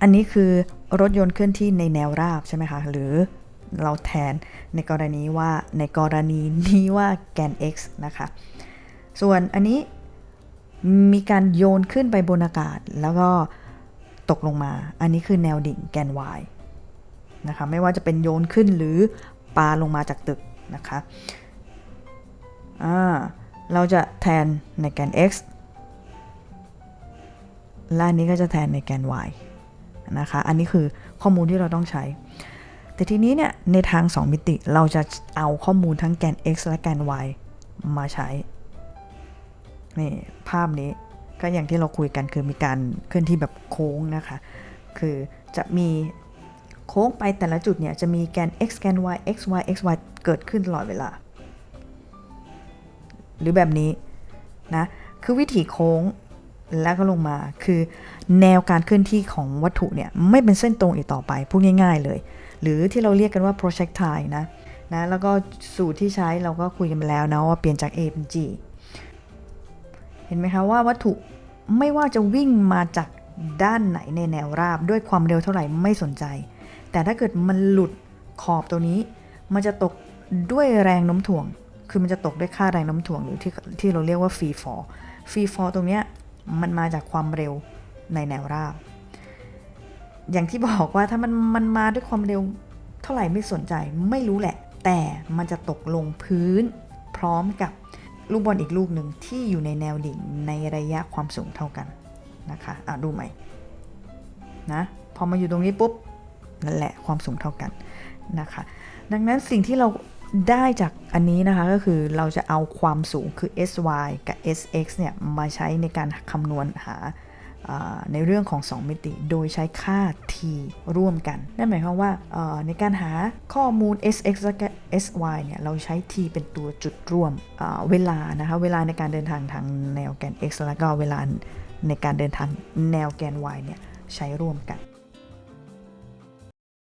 อันนี้คือรถยนต์เคลื่อนที่ในแนวราบใช่ไหมคะ หรือเราแทนในกรณีว่าในกรณีนี้ว่าแกน x นะคะ ส่วนอันนี้มีการโยนขึ้นไปบนอากาศแล้วก็ตกลงมา อันนี้คือแนวดิ่งแกน y นะคะ ไม่ว่าจะเป็นโยนขึ้นหรือปาลงมาจากตึกนะคะเราจะแทนในแกน x และอันนี้ก็จะแทนในแกน y นะคะ อันนี้คือข้อมูลที่เราต้องใช้ แต่ทีนี้เนี่ยในทาง 2 มิติเราจะเอาข้อมูลทั้งแกน x และแกน y มาใช้ นี่ภาพนี้ก็อย่างที่เราคุยกันคือมีการเคลื่อนที่แบบโค้งนะคะ คือจะมีโค้งไปแต่ละจุดเนี่ยจะมีแกน x แกน y x y x y เกิดขึ้นตลอดเวลา หรือแบบนี้นะ คือวิถีโค้ง แล้วก็ลงมาคือแนวการเคลื่อนที่ของวัตถุเนี่ย ไม่เป็นเส้นตรงอีกต่อไป พูดง่ายๆเลย หรือที่เราเรียกกันว่า projectile นะนะแล้วก็สูตรที่ใช้เราก็คุยกันไปแล้วนะว่าเปลี่ยนจาก A เป็น G เห็นไหมคะว่าวัตถุไม่ว่าจะวิ่งมาจากด้านไหนในแนวราบด้วยความเร็วเท่าไหร่ไม่สนใจ แต่ถ้าเกิดมันหลุดขอบตัวนี้ มันจะตกด้วยแรงโน้มถ่วง คือมันจะตกด้วยค่าแรงโน้มถ่วงหรือที่ที่เราเรียกว่า free fall free fall ตรงเนี้ย มันมาจากความเร็วในแนวราบ อย่างที่บอกว่าถ้ามันมันมาด้วยความเร็วเท่าไหร่ไม่สนใจไม่รู้แหละ แต่มันจะตกลงพื้นพร้อมกับลูกบอลอีกลูกหนึ่งที่อยู่ในแนวดิ่งในระยะความสูงเท่ากันนะคะอะดูใหม่นะพอมาอยู่ตรงนี้ปุ๊บนั่นแหละความสูงเท่ากันนะคะ ดังนั้นสิ่งที่เรา ได้จากอันนี้นะคะก็คือเราจะเอาความสูงคือ sy กับ sx เนี่ยมาใช้ในการคำนวณหาในเรื่องของ 2 มิติ โดยใช้ค่า t ร่วมกัน นั่นหมายความว่าในการหาข้อมูล sx และ sy เนี่ย เราใช้ t เป็นตัวจุดร่วมเวลานะคะ เวลาในการเดินทางทางแนวแกน x แล้วก็เวลาในการเดินทางแนวแกน y เนี่ย ใช้ร่วมกัน